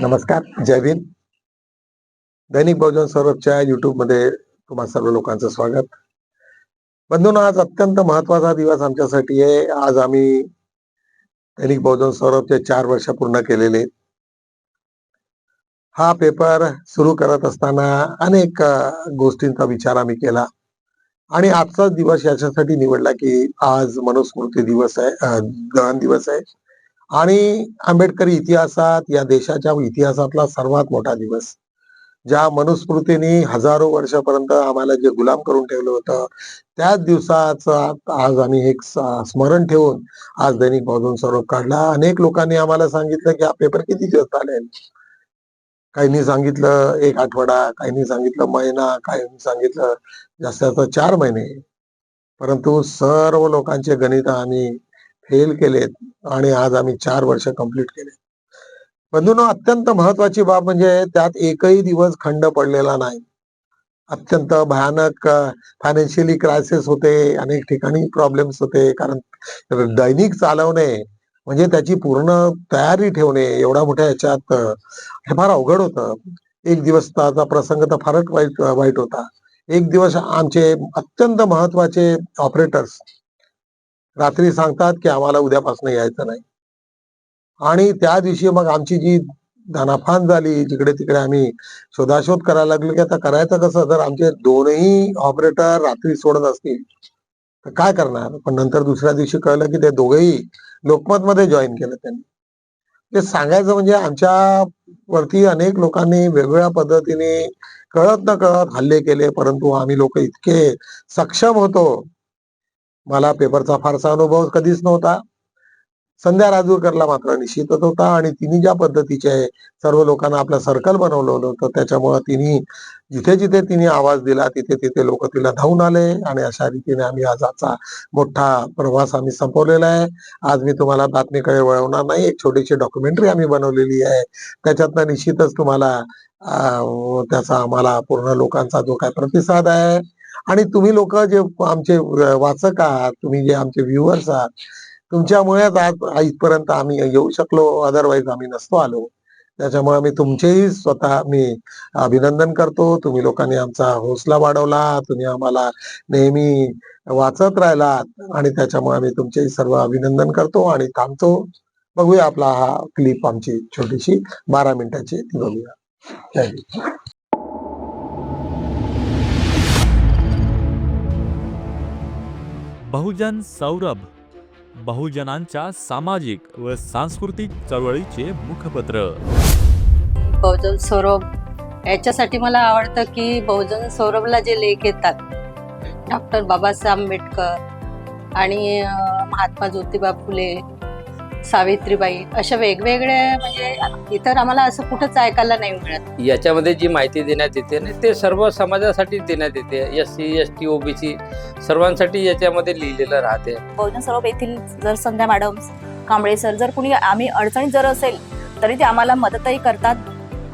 नमस्कार जय भीम. दैनिक बहुजन सौरभच्या युट्यूबमध्ये तुम्हा सर्व लोकांचं स्वागत. बंधून आज अत्यंत महत्त्वाचा दिवस आमच्यासाठी आहे. आज आम्ही दैनिक बहुजन सौरभचे चार वर्ष पूर्ण केलेले. हा पेपर सुरू करत असताना अनेक गोष्टींचा विचार आम्ही केला. आणि आजचा दिवस याच्यासाठी निवडला की आज मनुस्मृती दिवस आहे दहन दिवस आहे. आणि आंबेडकरी इतिहासात या देशाच्या इतिहासातला सर्वात मोठा दिवस. ज्या मनुस्मृतीने हजारो वर्षापर्यंत आम्हाला जे गुलाम करून ठेवलं होतं त्याच दिवसाचा आज आम्ही एक स्मरण ठेवून आज दैनिक बहुजन स्वरूप काढला. अनेक लोकांनी आम्हाला सांगितलं की हा पेपर किती दिवस चालेल काहींनी सांगितलं एक आठवडा काहींनी सांगितलं महिना काहींनी सांगितलं जास्त जास्त चार महिने. परंतु सर्व लोकांचे गणित आम्ही फेल केलेत आणि आज आम्ही चार वर्ष कंप्लीट केले बंधून अत्यंत महत्वाची बाब म्हणजे त्यात एकही दिवस खंड पडलेला नाही. अत्यंत भयानक फायनान्शियली क्रायसिस होते अनेक ठिकाणी प्रॉब्लेम्स होते कारण दैनिक चालवणे म्हणजे त्याची पूर्ण तयारी ठेवणे एवढ्या मोठ्या याच्यात हे फार अवघड होतं. एक दिवसाचा प्रसंग तर फारच वाईट वाईट होता. एक दिवस आमचे अत्यंत महत्त्वाचे ऑपरेटर्स रात्री सांगतात की आम्हाला उद्यापासून यायचं नाही. आणि त्या दिवशी मग आमची जी धनाफान झाली जिकडे तिकडे आम्ही शोधाशोध करायला लागलो की आता करायचं कसं? जर आमचे दोनही ऑपरेटर रात्री सोडत असतील तर काय करणार? पण नंतर दुसऱ्या दिवशी कळलं की ते दोघेही लोकमत मध्ये जॉईन केलं त्यांनी. ते सांगायचं म्हणजे आमच्या वरती अनेक लोकांनी वेगवेगळ्या पद्धतीने कळत न कळत हल्ले केले परंतु आम्ही लोक इतके सक्षम होतो मला पेपरचा फारसा अनुभव कधीच नव्हता. संध्या राजूरकरला मात्र निश्चितच होता आणि तिने ज्या पद्धतीचे सर्व लोकांना आपलं सर्कल बनवलं होतं त्याच्यामुळं तिने जिथे जिथे तिने आवाज दिला तिथे तिथे लोक तिला धावून आले आणि अशा रीतीने आम्ही आज आजचा मोठा प्रवास आम्ही संपवलेला आहे. आज मी तुम्हाला बातमीकडे वळवणार नाही. एक छोटीशी डॉक्युमेंटरी आम्ही बनवलेली आहे. त्याच्यातनं निश्चितच तुम्हाला त्याचा आम्हाला पूर्ण लोकांचा जो काय प्रतिसाद आहे आणि तुम्ही लोक जे आमचे वाचक आहात तुम्ही जे आमचे व्ह्युअर्स आहात तुमच्यामुळेच आज इथपर्यंत आम्ही येऊ शकलो अदरवाईज आम्ही नसतो आलो. त्याच्यामुळे मी तुमचेही स्वतः मी अभिनंदन करतो. तुम्ही लोकांनी आमचा हौसला वाढवला तुम्ही आम्हाला नेहमी वाचत राहिलात आणि त्याच्यामुळे आम्ही तुमचेही सर्व अभिनंदन करतो आणि थांबतो. बघूया आपला हा क्लिप आमची छोटीशी बारा मिनिटाची ती बघूया बहुजन सौरभ बहुजनांच्या सामाजिक व सांस्कृतिक चळवळीचे मुखपत्र. बहुजन सौरभ याच्यासाठी मला आवडतं की बहुजन सौरभला जे लेख येतात डॉक्टर बाबासाहेब आंबेडकर आणि महात्मा ज्योतिबा फुले सावित्रीबाई अशा वेगवेगळ्या म्हणजे इतर आम्हाला असं कुठंच ऐकायला नाही मिळत. याच्यामध्ये जी माहिती देण्यात येते ना ते सर्व समाजासाठी देण्यात येते. S C S T OBC सर्वांसाठी याच्यामध्ये लिहिलेलं राहते. बहुजन सरोवर येथील जर संध्या मॅडम कांबळे सर जर कुणी आम्ही अडचणीत जर असेल तरी ते आम्हाला मदतही करतात.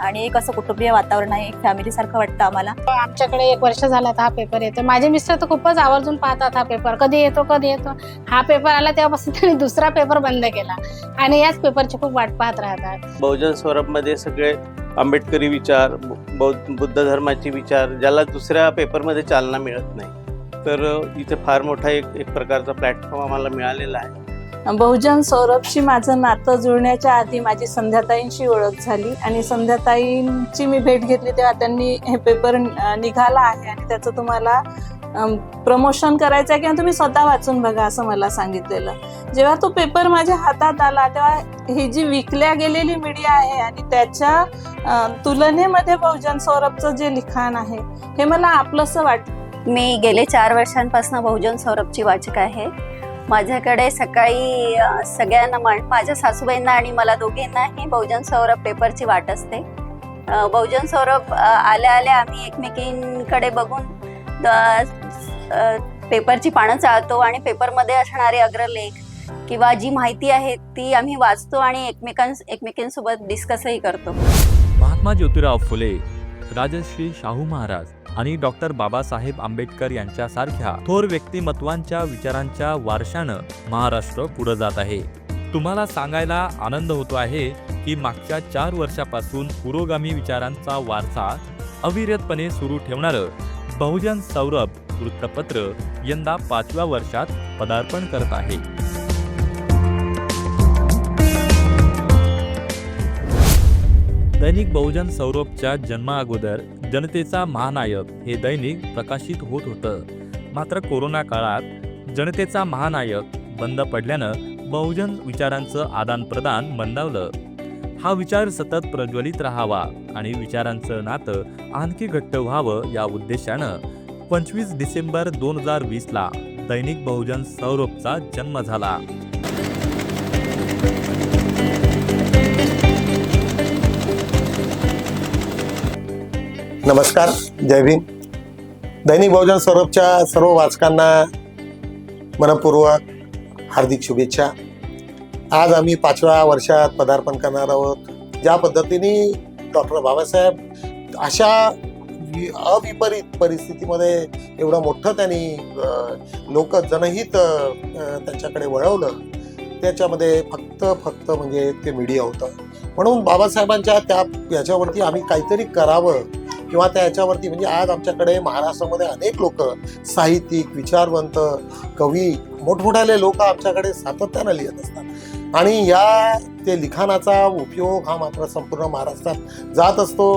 आणि एक असं कुटुंबीय वातावरण आहे एक फॅमिली सारखं वाटतं आम्हाला. आमच्याकडे एक वर्ष झाला हा पेपर येतो माझे मिस्टर तर खूपच आवर्जून पाहतात हा पेपर कधी येतो कधी येतो. हा पेपर आला तेव्हापासून त्यांनी दुसरा पेपर बंद केला. आणि याच पेपरची खूप वाट पाहत राहतात. बहुजन स्वरूपमध्ये सगळे आंबेडकरी विचार बौद्ध बुद्ध धर्माचे विचार ज्याला दुसऱ्या पेपरमध्ये चालना मिळत नाही. तर इथे फार मोठा एक एक प्रकारचा प्लॅटफॉर्म आम्हाला मिळालेला आहे. बहुजन सौरभशी माझं नातं जुळण्याच्या आधी माझी संध्याताईंशी ओळख झाली आणि संध्याताईंची मी भेट घेतली तेव्हा त्यांनी हे पेपर निघाला आहे आणि त्याचं तुम्हाला प्रमोशन करायचं आहे किंवा तुम्ही स्वतः वाचून बघा असं मला सांगितलेलं. जेव्हा तो पेपर माझ्या हातात आला तेव्हा ही जी विकल्या गेलेली मीडिया आहे आणि त्याच्या तुलनेमध्ये बहुजन सौरभचं जे लिखाण आहे हे मला आपलंसं वाटतं मी गेले चार वर्षांपासून बहुजन सौरभची वाचक आहे. माझ्याकडे सकाळी सगळ्यांना माझ्या सासूबाईंना आणि मला दोघींनाही बहुजन सौरभ पेपरची वाट असते. बहुजन सौरभ आल्या आल्या आम्ही एकमेकींकडे बघून पेपरची पानं चाळतो आणि पेपरमध्ये असणारे अग्रलेख किंवा जी माहिती आहे ती आम्ही वाचतो आणि एकमेकां एकमेकींसोबत डिस्कसही करतो. महात्मा ज्योतिराव फुले राजश्री शाहू महाराज आणि डॉक्टर बाबासाहेब आंबेडकर यांच्यासारख्या थोर व्यक्तिमत्वांच्या विचारांच्या वारशानं महाराष्ट्र पुढे जात आहे. तुम्हाला सांगायला आनंद होतो आहे की मागच्या चार वर्षापासून पुरोगामी विचारांचा वारसा अविरतपणे सुरू ठेवणारं बहुजन सौरभ वृत्तपत्र यंदा पाचव्या वर्षात पदार्पण करत आहे. दैनिक बहुजन सौरभच्या जन्माअगोदर जनतेचा महानायक हे दैनिक प्रकाशित होत होतं. मात्र कोरोना काळात जनतेचा महानायक बंद पडल्यानं बहुजन विचारांचं आदानप्रदान मंदावलं. हा विचार सतत प्रज्वलित राहावा आणि विचारांचं नातं आणखी घट्ट व्हावं या उद्देशानं पंचवीस डिसेंबर दोन हजार वीसला दैनिक बहुजन सौरभचा जन्म झाला. नमस्कार जय भीम. दैनिक बहुजन सौरभच्या सर्व वाचकांना मनपूर्वक हार्दिक शुभेच्छा. आज आम्ही पाचव्या वर्षात पदार्पण करणार आहोत. ज्या पद्धतीने डॉक्टर बाबासाहेब अशा वि- अविपरीत परिस्थितीमध्ये एवढं मोठं त्यांनी लोक जनहित त्यांच्याकडे वळवलं त्याच्यामध्ये फक्त फक्त म्हणजे ते मीडिया होतं. म्हणून बाबासाहेबांच्या त्या याच्यावरती आम्ही काहीतरी करावं किंवा त्याच्यावरती म्हणजे आज आमच्याकडे महाराष्ट्रामध्ये अनेक लोक साहित्यिक विचारवंत कवी मोठमोठाले लोक आमच्याकडे सातत्यानं लिहित असतात. आणि या ते लिखाणाचा उपयोग हा मात्र संपूर्ण महाराष्ट्रात जात असतो.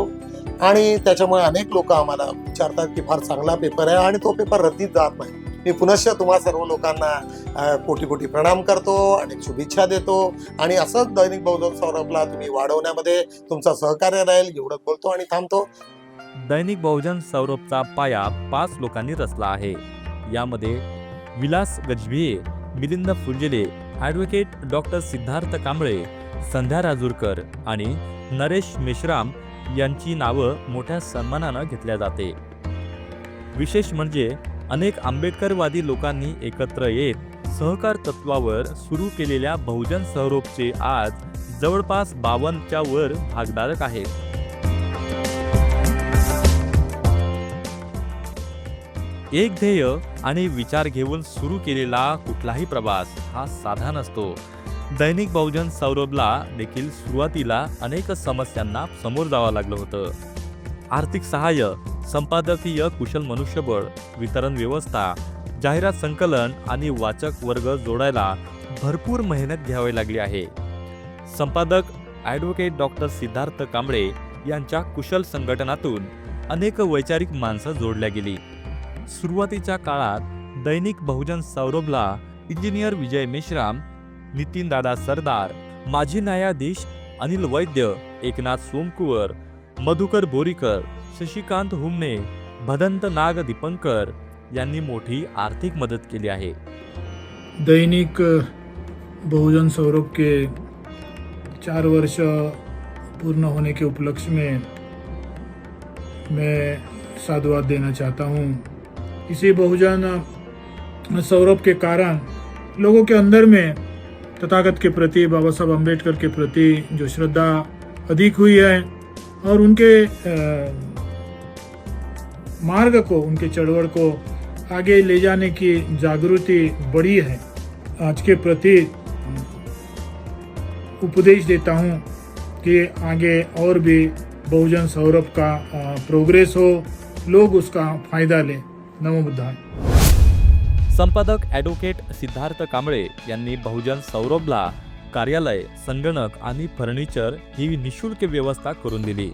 आणि त्याच्यामुळे अनेक लोक आम्हाला विचारतात की फार चांगला पेपर आहे आणि तो पेपर रद्दीत जात नाही. मी पुनश्च तुम्हा सर्व लोकांना कोटी कोटी प्रणाम करतो आणि शुभेच्छा देतो. आणि असंच दैनिक बहुजन सौरभला तुम्ही वाढवण्यामध्ये तुमचा सहकार्य राहील एवढंच बोलतो आणि थांबतो. दैनिक बहुजन सौरभचा पाया पाच लोकांनी रचला आहे. यामध्ये विलास गजभिये मिलिंद फुलजेले ॲडव्होकेट डॉक्टर सिद्धार्थ कांबळे संध्या राजूरकर आणि नरेश मेश्राम यांची नावं मोठ्या सन्मानानं घेतल्या जाते. विशेष म्हणजे अनेक आंबेडकरवादी लोकांनी एकत्र येत सहकार तत्वावर सुरू केलेल्या बहुजन सौरभचे आज जवळपास बावन्नच्या वर भागधारक आहेत. एक ध्येय आणि विचार घेऊन सुरू केलेला कुठलाही प्रवास हा साधा नसतो. दैनिक बहुजन सौरभला देखील सुरुवातीला अनेक समस्यांना समोर जावं लागलं होतं. आर्थिक सहाय्य संपादकीय कुशल मनुष्यबळ वितरण व्यवस्था जाहिरात संकलन आणि वाचक वर्ग जोडायला भरपूर मेहनत घ्यावी लागली आहे. संपादक ॲडव्होकेट डॉक्टर सिद्धार्थ कांबळे यांच्या कुशल संघटनातून अनेक वैचारिक माणसं जोडल्या गेली. सुरुवातीच्या काळात दैनिक बहुजन सौरभला इंजिनियर विजय मेश्राम नितीन दादा सरदार माजी न्यायाधीश अनिल वैद्य एकनाथ सोमकुवर मधुकर बोरीकर शशिकांत हुमने भदंत नाग दीपंकर यांनी मोठी आर्थिक मदत केली आहे. दैनिक बहुजन सौरभ के चार वर्ष पूर्ण होने के उपलक्ष्य में मैं साधुवाद देना चाहता हूँ। इसी बहुजन सौरभ के कारण लोगों के अंदर में तथागत के प्रति, बाबा साहब अंबेडकर के प्रति जो श्रद्धा अधिक हुई है और उनके मार्ग को, उनके चढ़वड़ को आगे ले जाने की जागृति बढ़ी है। आज के प्रति उपदेश देता हूँ कि आगे और भी बहुजन सौरभ का प्रोग्रेस हो, लोग उसका फ़ायदा लें। नमो संपादक ॲडव्होकेट सिद्धार्थ कांबळे यांनी बहुजन सौरभला कार्यालय संगणक आणि फर्निचर ही निशुल्क व्यवस्था करून दिली.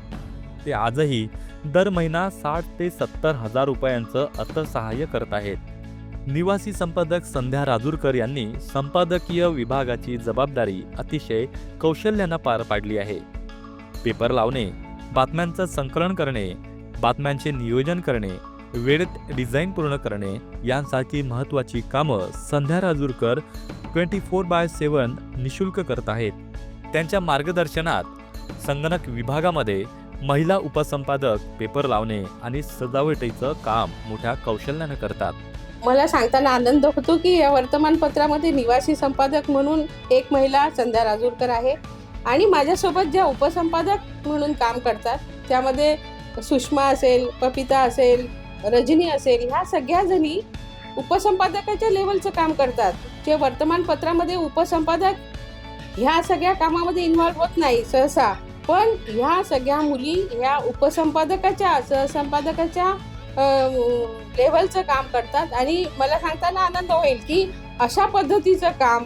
ते आजही दर महिना साठ ते सत्तर हजार रुपयांचं अर्थसहाय्य करत आहेत. निवासी संपादक संध्या राजूरकर यांनी संपादकीय विभागाची जबाबदारी अतिशय कौशल्यानं पार पाडली आहे. पेपर लावणे बातम्यांचं संकलन करणे बातम्यांचे नियोजन करणे वेळेत डिझाईन पूर्ण करणे यांसारखी महत्त्वाची कामं Sandhya Rajurkar twenty four by seven निशुल्क करत आहेत. त्यांच्या मार्गदर्शनात संगणक विभागामध्ये महिला उपसंपादक पेपर लावणे आणि सजावटीचं काम मोठ्या कौशल्यानं करतात. मला सांगताना आनंद होतो की या वर्तमानपत्रामध्ये निवासी संपादक म्हणून एक महिला संध्या राजूरकर आहे आणि माझ्यासोबत ज्या उपसंपादक म्हणून काम करतात त्यामध्ये सुषमा असेल पपिता असेल रजनी असेल ह्या सगळ्या जणी उपसंपादकाच्या लेवलचं काम करतात. जे वर्तमानपत्रामध्ये उपसंपादक ह्या सगळ्या कामामध्ये इन्व्हॉल्व्ह होत नाही सहसा. पण ह्या सगळ्या मुली ह्या उपसंपादकाच्या सहसंपादकाच्या लेवलचं काम करतात. आणि मला सांगताना आनंद होईल की अशा पद्धतीचं काम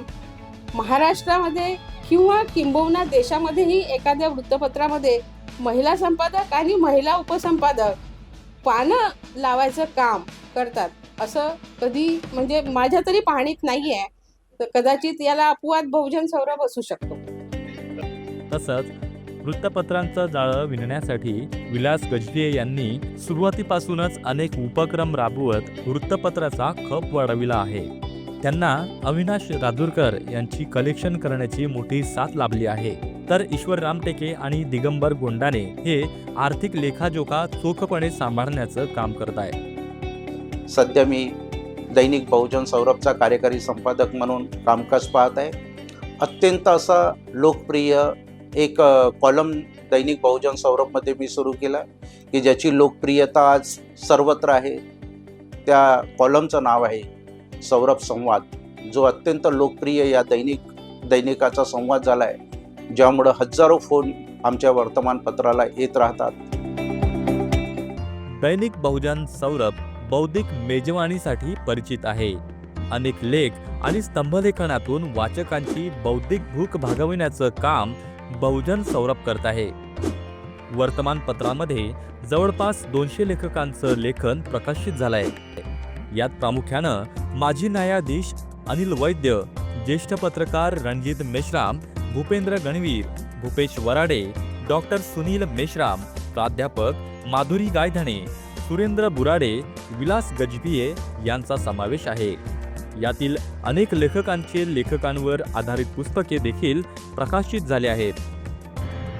महाराष्ट्रामध्ये किंवा किंबहुना देशामध्येही एखाद्या वृत्तपत्रामध्ये महिला संपादक आणि महिला उपसंपादक पानं लावायचं काम करतात. असं कधी म्हणजे माझ्या तरी पाहणीत नाही आहे तर कदाचित याला अपवाद बहुजन सौरभ असू शकतो. तसंच वृत्तपत्रांचं जाळं विणण्यासाठी विलास गजलिये यांनी सुरुवातीपासूनच अनेक उपक्रम राबवत वृत्तपत्राचा खप वाढविला आहे. त्यांना अविनाश राजूरकर यांची कलेक्शन करण्याची मोठी साथ लाभली आहे. तर ईश्वर रामटेके आणि दिगंबर गोंडाने हे आर्थिक लेखाजोखा चोखपणे सांभाळण्याचं काम करत आहे सध्या मी दैनिक बहुजन सौरभचा कार्यकारी संपादक म्हणून कामकाज पाहत आहे. अत्यंत असा लोकप्रिय एक कॉलम दैनिक बहुजन सौरभमध्ये मी सुरू केला की ज्याची लोकप्रियता आज सर्वत्र आहे. त्या कॉलमचं नाव आहे सौरभ संवाद जो अत्यंत लोकप्रिय या दैनिक दैनिकाचा संवाद झाला आहे ज्यामुळं हजारो फोन आमच्या वर्तमानपत्राला येत राहतात. दैनिक बहुजन सौरभ बौद्धिक मेजवानीसाठी परिचित आहे. अनेक लेख आणि स्तंभलेखनातून वाचकांची बौद्धिक भूक भागविण्याचं काम बहुजन सौरभ करत आहे. वर्तमानपत्रामध्ये जवळपास दोनशे लेखकांचं लेखन प्रकाशित झालंय. यात प्रामुख्यानं माजी न्यायाधीश अनिल वैद्य ज्येष्ठ पत्रकार रणजित मेश्राम भूपेंद्र गणवीर भूपेश वराडे डॉक्टर सुनील मेश्राम प्राध्यापक माधुरी गायधणे सुरेंद्र बुराडे विलास गजभिये यांचा समावेश आहे. यातील अनेक लेखकांचे लेखकांवर आधारित पुस्तके देखील प्रकाशित झाले आहेत.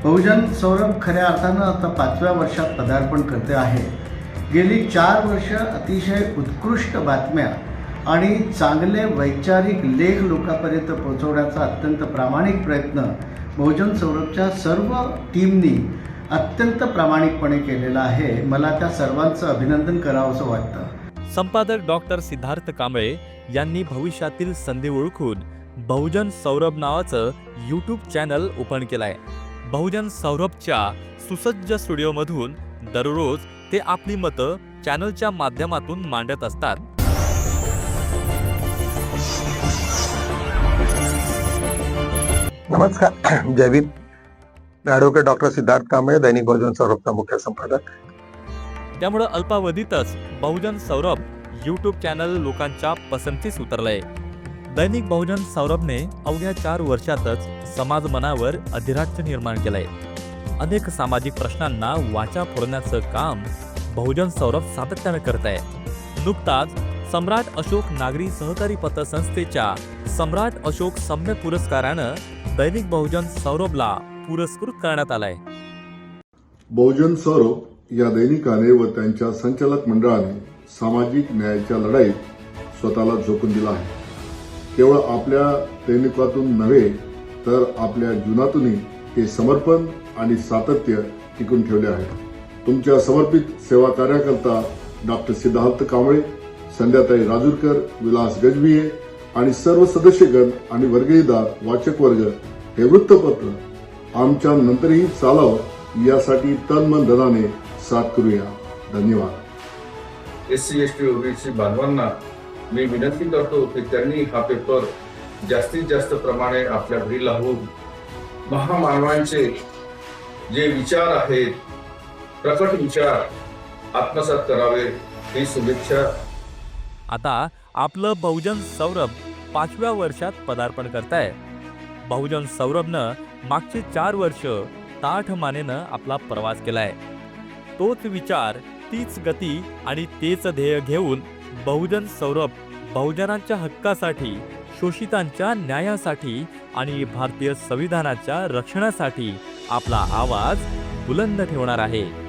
बहुजन सौरभ खऱ्या अर्थानं आता पाचव्या वर्षात पदार्पण करते आहे. गेली चार वर्ष अतिशय उत्कृष्ट बातम्या आणि चांगले वैचारिक लेख लोकांपर्यंत पोहोचवण्याचा अत्यंत प्रामाणिक प्रयत्न बहुजन सौरभच्या सर्व टीमनी अत्यंत प्रामाणिकपणे केलेला आहे. मला त्या सर्वांचं अभिनंदन करावंसं वाटतं. संपादक डॉक्टर सिद्धार्थ कांबळे यांनी भविष्यातील संधी ओळखून बहुजन सौरभ नावाचं यूट्यूब चॅनल ओपन केलं आहे बहुजन सौरभच्या सुसज्ज स्टुडिओमधून दररोज ते आपली मतं चॅनलच्या माध्यमातून मांडत असतात. नमस्कार. जय मी ॲडव्होकेट डॉक्टर सिद्धार्थ कांबळे दैनिक बहुजन सौरभचा मुख्य संपादक. त्यामुळं अल्पावधीतच बहुजन सौरभ यूट्यूब चॅनल लोकांच्या पसंतीस उतरलंय. दैनिक बहुजन सौरभने अवघ्या चार वर्षातच समाज मनावर अधिराज्य निर्माण केलंय. अनेक सामाजिक प्रश्नांना वाचा फोडण्याचं काम बहुजन सौरभ सातत्यानं करत आहे. नुकताच सम्राट अशोक नागरी सहकारी पतसंस्थेच्या सम्राट अशोक सम्य पुरस्कारानं दैनिक बहुजन सौरभला पुरस्कृत करण्यात आलाय. बहुजन सौरभ या दैनिकाने व त्यांच्या संचालक मंडळाने सामाजिक न्यायाच्या लढाईत स्वतःला झोकून दिला आहे. केवळ आपल्या दैनिकातून नव्हे तर आपल्या जीवनातूनही ते समर्पण आणि सातत्य टिकून ठेवले आहे तुमच्या समर्पित सेवा कार्याकरता डॉक्टर सिद्धार्थ कांबळे संध्याताई राजूरकर विलास गजबिये आणि सर्व सदस्यगण आणि वर्गणीदार वाचक वर्ग हे वृत्तपत्र आमच्या नंतरही चालावं यासाठी तन मन धनाने साथ करूया. धन्यवाद. S C S T OBC बांधवांना मी विनंती करतो की त्यांनी हा पेपर जास्तीत जास्त प्रमाणे आपल्या घरी लावून महामानवांचे जे विचार आहेत प्रकट विचार आत्मसात करावे ही शुभेच्छा आता आपलं बहुजन सौरभ पाचव्या वर्षात पदार्पण करताय. बहुजन सौरभनं मागचे चार वर्ष ताठ मानेनं आपला प्रवास केलाय. तोच विचार तीच गती आणि तेच ध्येय घेऊन बहुजन सौरभ बहुजनांच्या हक्कासाठी शोषितांच्या न्यायासाठी आणि भारतीय संविधानाच्या रक्षणासाठी आपला आवाज बुलंद ठेवणार आहे.